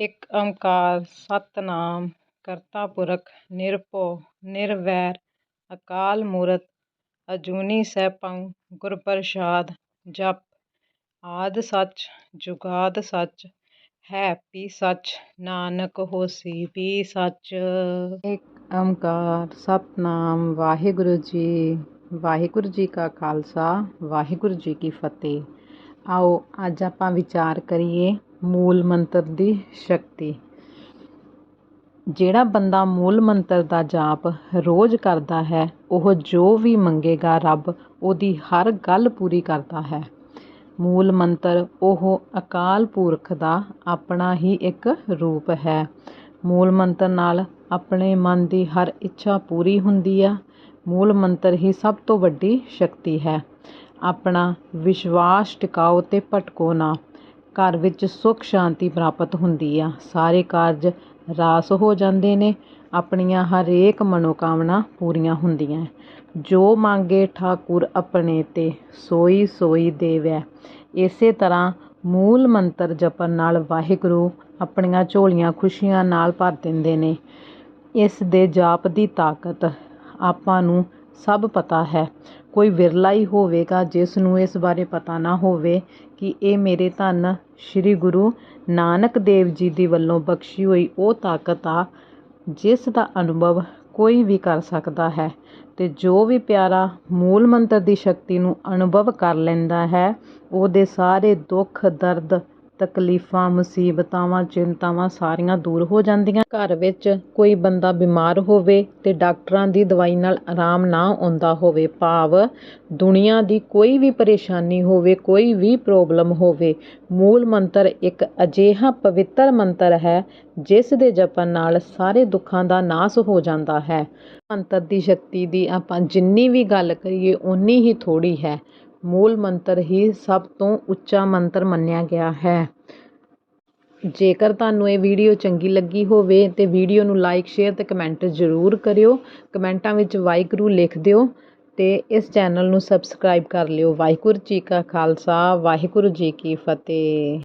ਇਕ ਓਂਕਾਰ, ਸਤਿਨਾਮ, ਕਰਤਾ ਪੁਰਖ, ਨਿਰਭਉ, ਨਿਰਵੈਰ, ਅਕਾਲ ਮੂਰਤ, ਅਜੂਨੀ ਸੈਭੰ, ਗੁਰ ਪ੍ਰਸਾਦਿ, ਜਪੁ, ਆਦਿ ਸੱਚ, ਜੁਗਾਦਿ ਸੱਚ, ਹੈ ਭੀ ਸੱਚ, ਨਾਨਕ ਹੋਸੀ ਭੀ ਸੱਚ। ਇੱਕ ਓਂਕਾਰ, ਸਤਿਨਾਮ, ਵਾਹਿਗੁਰੂ ਜੀ ਵਾਹਿਗੁਰੂ ਜੀ ਕਾ ਖਾਲਸਾ, ਵਾਹਿਗੁਰੂ ਜੀ ਕੀ ਫਤਿਹ। ਆਓ, ਅੱਜ ਆਪਾਂ ਵਿਚਾਰ ਕਰੀਏ ਮੂਲ ਮੰਤਰ ਦੀ ਸ਼ਕਤੀ। ਜਿਹੜਾ ਬੰਦਾ ਮੂਲ ਮੰਤਰ ਦਾ ਜਾਪ ਰੋਜ਼ ਕਰਦਾ ਹੈ, ਉਹ ਜੋ ਵੀ ਮੰਗੇਗਾ ਰੱਬ, ਉਹਦੀ ਹਰ ਗੱਲ ਪੂਰੀ ਕਰਦਾ ਹੈ। ਮੂਲ ਮੰਤਰ ਉਹ ਅਕਾਲ ਪੁਰਖ ਦਾ ਆਪਣਾ ਹੀ ਇੱਕ ਰੂਪ ਹੈ। ਮੂਲ ਮੰਤਰ ਨਾਲ ਆਪਣੇ ਮਨ ਦੀ ਹਰ ਇੱਛਾ ਪੂਰੀ ਹੁੰਦੀ ਆ। ਮੂਲ ਮੰਤਰ ਹੀ ਸਭ ਤੋਂ ਵੱਡੀ ਸ਼ਕਤੀ ਹੈ। ਆਪਣਾ ਵਿਸ਼ਵਾਸ ਟਿਕਾਓ ਤੇ ਭਟਕੋ ਨਾ। ਘਰ ਵਿੱਚ ਸੁੱਖ ਸ਼ਾਂਤੀ ਪ੍ਰਾਪਤ ਹੁੰਦੀ ਆ। ਸਾਰੇ ਕਾਰਜ ਰਾਸ ਹੋ ਜਾਂਦੇ ਨੇ। ਆਪਣੀਆਂ ਹਰੇਕ ਮਨੋਕਾਮਨਾ ਪੂਰੀਆਂ ਹੁੰਦੀਆਂ। ਜੋ ਮੰਗੇ ਠਾਕੁਰ ਆਪਣੇ ਤੇ ਸੋਈ ਸੋਈ ਦੇਵੈ। ਇਸੇ ਤਰ੍ਹਾਂ ਮੂਲ ਮੰਤਰ ਜਪਣ ਨਾਲ ਵਾਹਿਗੁਰੂ ਆਪਣੀਆਂ ਝੋਲੀਆਂ ਖੁਸ਼ੀਆਂ ਨਾਲ ਭਰ ਦਿੰਦੇ ਨੇ। ਇਸ ਦੇ ਜਾਪ ਦੀ ਤਾਕਤ ਆਪਾਂ ਨੂੰ ਸਭ ਪਤਾ ਹੈ। ਕੋਈ ਵਿਰਲਾ ਹੀ ਹੋਵੇਗਾ, ਜਿਸ ਨੂੰ ਇਸ ਬਾਰੇ ਪਤਾ ਨਾ ਹੋਵੇ। ਕਿ ਇਹ ਮੇਰੇ ਧੰਨ ਸ੍ਰੀ ਗੁਰੂ ਨਾਨਕ ਦੇਵ ਜੀ ਦੀ ਵੱਲੋਂ ਬਖਸ਼ੀ ਹੋਈ ਉਹ ਤਾਕਤ ਆ, ਜਿਸ ਦਾ ਅਨੁਭਵ ਕੋਈ ਵੀ ਕਰ ਸਕਦਾ ਹੈ ਅਤੇ ਜੋ ਵੀ ਪਿਆਰਾ ਮੂਲ ਮੰਤਰ ਦੀ ਸ਼ਕਤੀ ਨੂੰ ਅਨੁਭਵ ਕਰ ਲੈਂਦਾ ਹੈ, ਉਹਦੇ ਸਾਰੇ ਦੁੱਖ ਦਰਦ ਤਕਲੀਫਾਂ, ਮੁਸੀਬਤਾਵਾਂ, ਚਿੰਤਾਵਾਂ ਸਾਰੀਆਂ ਦੂਰ ਹੋ ਜਾਂਦੀਆਂ। ਘਰ ਵਿੱਚ ਕੋਈ ਬੰਦਾ ਬਿਮਾਰ ਹੋਵੇ ਤੇ ਡਾਕਟਰਾਂ ਦੀ ਦਵਾਈ ਨਾਲ ਆਰਾਮ ਨਾ ਆਉਂਦਾ ਹੋਵੇ, ਭਾਵ ਦੁਨੀਆ ਦੀ ਕੋਈ ਵੀ ਪਰੇਸ਼ਾਨੀ ਹੋਵੇ, ਕੋਈ ਵੀ ਪ੍ਰੋਬਲਮ ਹੋਵੇ, ਮੂਲ ਮੰਤਰ ਇੱਕ ਅਜਿਹਾ ਪਵਿੱਤਰ ਮੰਤਰ ਹੈ, ਜਿਸ ਦੇ ਜਪਣ ਨਾਲ ਸਾਰੇ ਦੁੱਖਾਂ ਦਾ ਨਾਸ ਹੋ ਜਾਂਦਾ ਹੈ। ਮੰਤਰ ਦੀ ਸ਼ਕਤੀ ਦੀ ਆਪਾਂ ਜਿੰਨੀ ਵੀ ਗੱਲ ਕਰੀਏ, ਓਨੀ ਹੀ ਥੋੜੀ ਹੈ। ਮੂਲ ਮੰਤਰ ਹੀ ਸਭ ਤੋਂ ਉੱਚਾ ਮੰਤਰ ਮੰਨਿਆ ਗਿਆ ਹੈ। ਜੇਕਰ ਤੁਹਾਨੂੰ ਇਹ ਵੀਡੀਓ ਚੰਗੀ ਲੱਗੀ ਹੋਵੇ ਤਾਂ ਵੀਡੀਓ ਨੂੰ ਲਾਈਕ ਸ਼ੇਅਰ ਅਤੇ ਕਮੈਂਟ ਜ਼ਰੂਰ ਕਰਿਓ। ਕਮੈਂਟਾਂ ਵਿੱਚ ਵਾਹਿਗੁਰੂ ਲਿਖ ਦਿਓ ਅਤੇ ਇਸ ਚੈਨਲ ਨੂੰ ਸਬਸਕ੍ਰਾਈਬ ਕਰ ਲਿਓ। ਵਾਹਿਗੁਰੂ ਜੀ ਕਾ ਖਾਲਸਾ, ਵਾਹਿਗੁਰੂ ਜੀ ਕੀ ਫਤਿਹ।